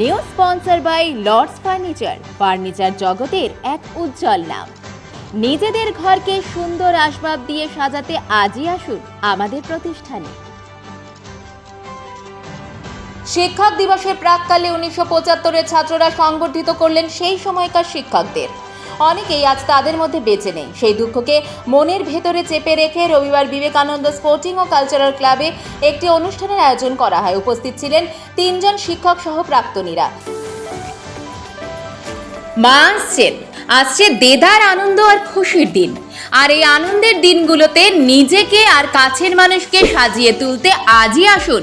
New sponsor by Lords furniture furniture জগতের এক উজ্জ্বল নাম। নিজেদের ঘরকে সুন্দর আসবাব দিয়ে সাজাতে আজই আসুন আমাদের প্রতিষ্ঠানে। শিক্ষক দিবসের প্রাককালে উনিশশো পঁচাত্তরের ছাত্ররা সংগঠিত করলেন সেই সময়কার শিক্ষকদের। অনেকেই আজ তাদের মধ্যে বেঁচে নেই। সেই দুঃখকে মনের ভেতরে চেপে রেখে রবিবার বিবেকানন্দ স্পোর্টিং ও কালচারাল ক্লাবে একটি অনুষ্ঠানের আয়োজন করা হয়। উপস্থিত ছিলেন তিনজন শিক্ষক সহ প্রাক্তনীরা মা আসছেন। আসছে দেদার আনন্দ আর খুশির দিন। আর এই আনন্দের দিনগুলোতে নিজেকে আর কাছের মানুষকে সাজিয়ে তুলতে আজই আসুন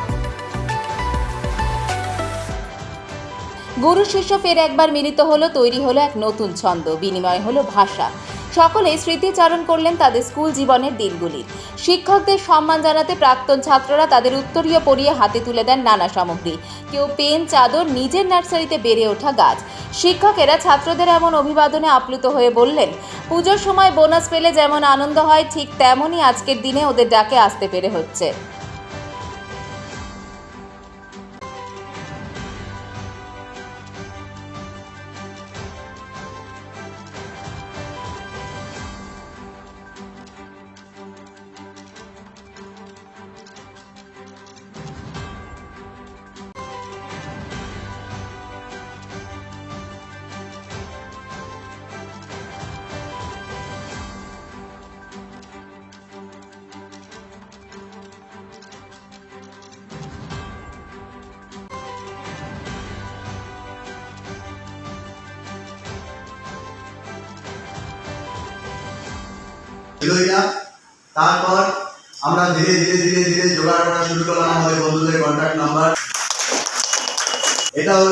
গুরু শিষ্য ফের একবার মিলিত হলো, তৈরি হলো এক নতুন ছন্দ, বিনিময় হলো ভাষা। সকলে স্মৃতিচারণ করলেন তাদের স্কুল জীবনের দিনগুলির শিক্ষকদের সম্মান জানাতে প্রাক্তন ছাত্ররা তাদের উত্তরীয় পরিয়ে হাতে তুলে দেন নানা সামগ্রী। কেউ পেন, চাদর, নিজের নার্সারিতে বেড়ে ওঠা গাছ। শিক্ষকেরা ছাত্রদের এমন অভিবাদনে আপ্লুত হয়ে বললেন, পুজোর সময় বোনাস পেলে যেমন আনন্দ হয়, ঠিক তেমনই আজকের দিনে ওদের ডাকে আসতে পেরে হচ্ছে। ছিলই না তারপর আমরা ধীরে ধীরে ধীরে ধীরে জোগাড় করা শুরু করলাম আমাদের বন্ধুদের কন্ট্যাক্ট নাম্বার এটাও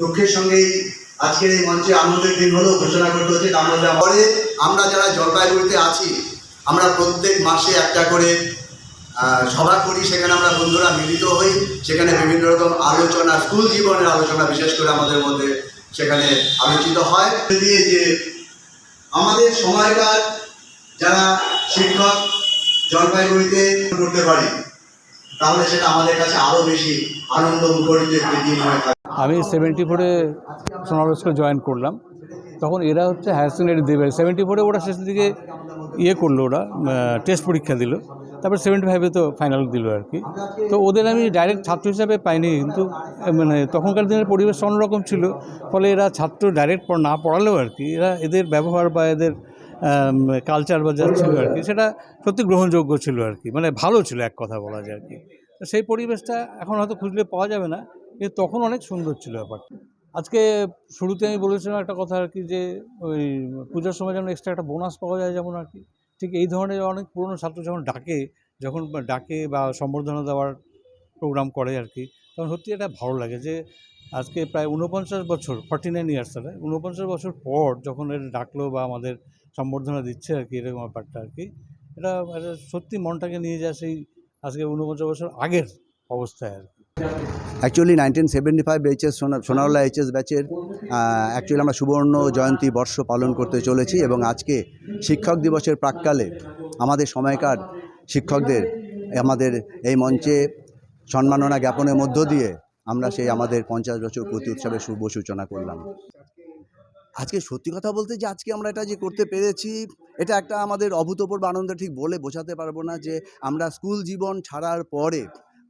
দুঃখের সঙ্গেই আজকের এই মঞ্চে আনন্দের দিন হলেও ঘোষণা করতে হচ্ছে তার পরে আমরা যারা জলপাইগুড়িতে আছি, আমরা প্রত্যেক মাসে একটা করে সভা করি। সেখানে আমরা বন্ধুরা মিলিত হই। সেখানে বিভিন্ন রকম আলোচনা, স্কুল জীবনের আলোচনা বিশেষ করে আমাদের মধ্যে সেখানে আলোচিত হয়। দিয়ে যে আমাদের সময়কার যারা শিক্ষক জলপাইগুড়িতে করতে পারি, তাহলে সেটা আমাদের কাছে আরও বেশি আনন্দ মুখরিত দিন হয়ে আমি সেভেন্টি ফোরে সোনার স্কুলে জয়েন করলাম। তখন এরা হচ্ছে হায়ার সেকেন্ডারি দেবে। সেভেন্টি ফোরে ওরা শেষের দিকে ইয়ে করল ওরা টেস্ট পরীক্ষা দিল। তারপর সেভেন্টি ফাইভে তো ফাইনাল দিল আর কি। তো ওদের আমি ডাইরেক্ট ছাত্র হিসাবে পাইনি, কিন্তু মানে তখনকার দিনের পরিবেশ অন্যরকম ছিল। ফলে এরা ছাত্র ডাইরেক্ট না পড়ালেও আর কি। এরা এদের ব্যবহার বা এদের কালচার বা যা ছিল আর কি, সেটা সত্যি গ্রহণযোগ্য ছিল আর কি মানে ভালো ছিল এক কথা বলা যায় আর কি। সেই পরিবেশটা এখন হয়তো খুঁজলে পাওয়া যাবে না, কিন্তু তখন অনেক সুন্দর ছিল ব্যাপারটা। আজকে শুরুতে আমি বলেছিলাম একটা কথা আর কি যে, ওই পুজোর সময় যেমন এক্সট্রা একটা বোনাস পাওয়া যায় যেমন আর কি, ঠিক এই ধরনের অনেক পুরনো ছাত্র যখন ডাকে যখন ডাকে বা সম্বর্ধনা দেওয়ার প্রোগ্রাম করে আর কি, তখন সত্যি এটা ভালো লাগে যে আজকে প্রায় উনপঞ্চাশ বছর, ফর্টি নাইন ইয়ার্স তাহলে উনপঞ্চাশ বছর পর যখন এটা ডাকলো বা আমাদের সম্বর্ধনা দিচ্ছে আর কি, এরকম ব্যাপারটা আর কি, এটা এটা সত্যি মনটাকে নিয়ে যায় সেই আজকে উনপঞ্চাশ বছর আগের অবস্থায় আর কি। Actually nineteen seventy five HS সোনারওয়ালা HS ব্যাচের অ্যাকচুয়ালি আমরা সুবর্ণ জয়ন্তী বর্ষ পালন করতে চলেছি এবং আজকে শিক্ষক দিবসের প্রাককালে আমাদের সময়কার শিক্ষকদের, আমাদের এই মঞ্চে সম্মাননা জ্ঞাপনের মধ্য দিয়ে আমরা সেই আমাদের পঞ্চাশ বছর প্রতি উৎসবের শুভ সূচনা করলাম। আজকে সত্যি কথা বলতে যে আজকে আমরা এটা যে করতে পেরেছি, এটা একটা আমাদের অভূতপূর্ব আনন্দ। ঠিক বলে বোঝাতে পারব না যে আমরা স্কুল জীবন ছাড়ার পরে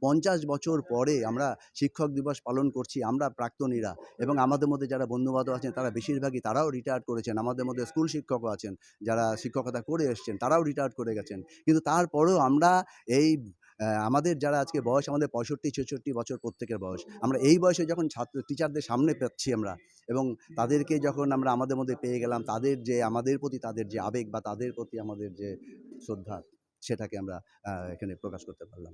পঞ্চাশ বছর পরে আমরা শিক্ষক দিবস পালন করছি, আমরা প্রাক্তনীরা। এবং আমাদের মধ্যে যারা বন্ধুবান্ধব আছেন, তারা বেশিরভাগই তারাও রিটায়ার করেছেন। আমাদের মধ্যে স্কুল শিক্ষকও আছেন, যারা শিক্ষকতা করে এসছেন, তারাও রিটায়ার করে গেছেন। কিন্তু তারপরেও আমরা এই আমাদের যারা আজকে বয়স, আমাদের পঁয়ষট্টি, ছেষট্টি বছর প্রত্যেকের বয়স, আমরা এই বয়সে যখন ছাত্র টিচারদের সামনে পাচ্ছি আমরা, এবং তাদেরকে যখন আমরা আমাদের মধ্যে পেয়ে গেলাম, তাদের যে, আমাদের প্রতি তাদের যে আবেগ বা তাদের প্রতি আমাদের যে শ্রদ্ধা, সেটাকে আমরা এখানে প্রকাশ করতে পারলাম।